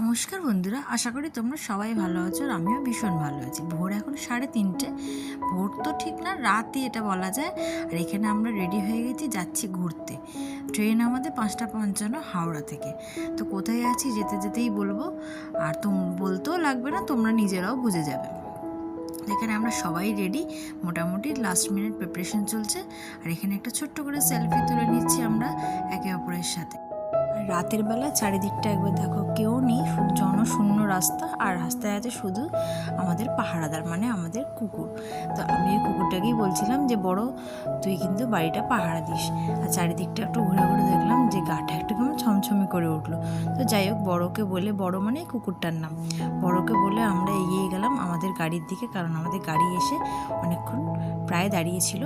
নমস্কার বন্ধুরা, আশা করি তোমরা সবাই ভালো আছো আর আমিও ভীষণ ভালো আছি। ভোর এখন সাড়ে তিনটে। ভোর তো ঠিক না, রাতই এটা বলা যায়। আর এখানে আমরা রেডি হয়ে গেছি, যাচ্ছি ঘুরতে। ট্রেন আমাদের পাঁচটা পঞ্চান্ন, হাওড়া থেকে। তো কোথায় আছি, যেতে যেতেই বলব। আর তোম, বলতেও লাগবে না, তোমরা নিজেরাও বুঝে যাবে। এখানে আমরা সবাই রেডি মোটামুটি লাস্ট মিনিট প্রিপারেশন চলছে। আর এখানে একটা ছোট্ট করে সেলফি তুলে নিচ্ছি আমরা, একে অপরের সাথে। রাতের বেলা চারিদিকটা একবার দেখো, কেউ নেই জনশূন্য রাস্তা, আর রাস্তায় আছে শুধু আমাদের পাহারাদার মানে আমাদের কুকুর। তো আমি ওই কুকুরটাকেই বলছিলাম যে, বড়, তুই কিন্তু বাড়িটা পাহারা দিস। আর চারিদিকটা একটু ঘুরে ঘুরে দেখলাম যে, গাটা একটু কেমন ছমছমি করে উঠল। তো যাই হোক, বড়োকে বলে, বড় মানে কুকুরটার নাম। বড়োকে বলে, আমরা এগিয়ে গেলাম আমাদের গাড়ির দিকে, কারণ আমাদের গাড়ি এসে অনেকক্ষণ প্রায় দাঁড়িয়েছিল।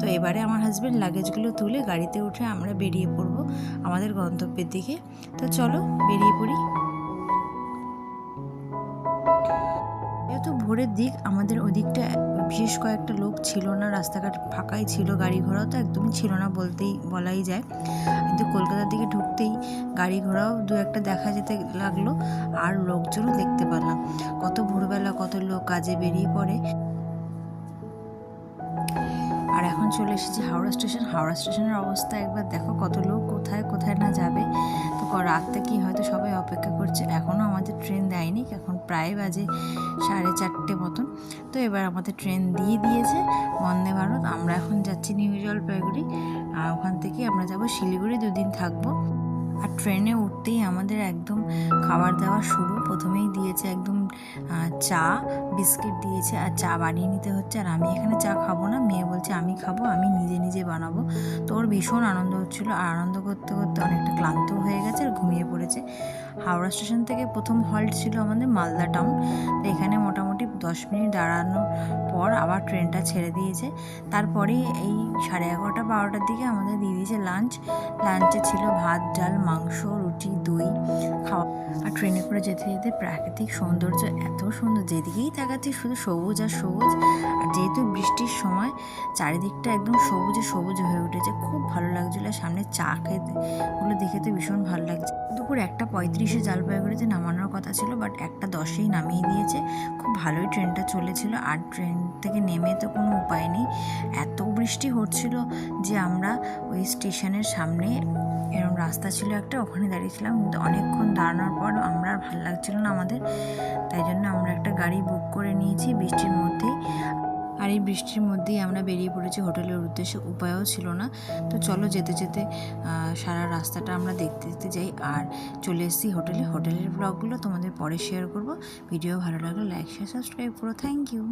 তো এবারে আমার হাজব্যান্ড লাগেজগুলো তুলে গাড়িতে উঠে আমরা বেরিয়ে পড়ব আমাদের গন্তব্যের দিকে। তো চলো, বেরিয়ে পড়ি। যেহেতু ভোরের দিক, আমাদের ওদিকটা বিশেষ কয়েকটা লোক ছিল না, রাস্তাঘাট ফাঁকাই ছিল, গাড়ি ঘোড়াও তো একদমই ছিল না বলতেই বলাই যায়। কিন্তু কলকাতার দিকে ঢুকতেই গাড়ি ঘোড়াও দু একটা দেখা যেতে লাগল, আর লোকজনও দেখতে পেলাম কত ভোরবেলা, কত লোক কাজে বেরিয়ে পড়ে। আর এখন চলে এসেছি হাওড়া স্টেশন। হাওড়া স্টেশনের অবস্থা একবার দেখো, কত লোক কোথায় কোথায় না রাতটা কি হয়তো সবাই অপেক্ষা করছে? এখনও আমাদের ট্রেন দেয়নি। এখন প্রায় বাজে সাড়ে চারটে মতন। তো এবার আমাদের ট্রেন দিয়ে দিয়েছে বন্দে ভারত। আমরা এখন যাচ্ছি নিউ জলপাইগুড়ি। আর ওখান থেকে আমরা যাব শিলিগুড়ি। দুদিন থাকব। আর ট্রেনে উঠতেই আমাদের একদম খাবার দাবার শুরু। প্রথমেই দিয়েছে একদম চা, বিস্কিট দিয়েছে আর চা বানিয়ে নিতে হচ্ছে। আর আমি এখানে চা খাব না। মেয়ে বলছে, আমি খাব, আমি নিজে নিজে বানাবো। তো ওর ভীষণ আনন্দ হচ্ছিল। আর আনন্দ করতে করতে অনেকটা ক্লান্ত হয়ে গেছে আর ঘুমিয়ে পড়েছে। হাওড়া স্টেশন থেকে প্রথম হল্ট ছিল আমাদের মালদা টাউন তো এখানে মোটামুটি দশ মিনিট দাঁড়ানোর পর আবার ট্রেনটা ছেড়ে দিয়েছে। তারপরে এই সাড়ে এগারোটা, বারোটার দিকে আমাদের দিয়ে দিয়েছে লাঞ্চ লাঞ্চে ছিল ভাত, ডাল মাংস, রুটি, দই খাওয়া আর ট্রেনে করে যেতে যেতে প্রাকৃতিক সৌন্দর্য এত সুন্দর। যেদিকেই তাকাচ্ছি শুধু সবুজ আর সবুজ। আর যেহেতু বৃষ্টির সময়, চারিদিকটা একদম সবুজে সবুজ হয়ে উঠেছে। খুব ভালো লাগছিল। সামনে চা খেতে ওগুলো দেখে তো ভীষণ ভালো লাগছে। দুপুর একটা পঁয়ত্রিশে জলপাইগুড়িতে নামানোর কথা ছিল বাট একটা দশেই নামিয়ে দিয়েছে। খুব ভালোই ট্রেনটা চলেছিল, আর ট্রেন থেকে নেমে তো কোনো উপায় নেই। এত বৃষ্টি হচ্ছিল যে আমরা ওই স্টেশনের সামনে এরকম রাস্তা ছিল একটা, ওখানে দাঁড়িয়েছিলাম। কিন্তু অনেকক্ষণ দাঁড়ানোর পর আমরা আর ভালো লাগছিল না আমাদের, তাই জন্য আমরা একটা গাড়ি বুক করে নিয়েছি বৃষ্টির মধ্যেই। আর এই বৃষ্টির মধ্যেই আমরা বেরিয়ে পড়েছি হোটেলের উদ্দেশ্যে। উপায়ও ছিল না। তো চলো যেতে যেতে সারা রাস্তাটা আমরা দেখতে দেখতে যাই। আর চলে এসেছি হোটেলে। হোটেলের ব্লগগুলো তোমাদের পরে শেয়ার করব। ভিডিও ভালো লাগলে লাইক শেয়ার সাবস্ক্রাইব করো। Thank you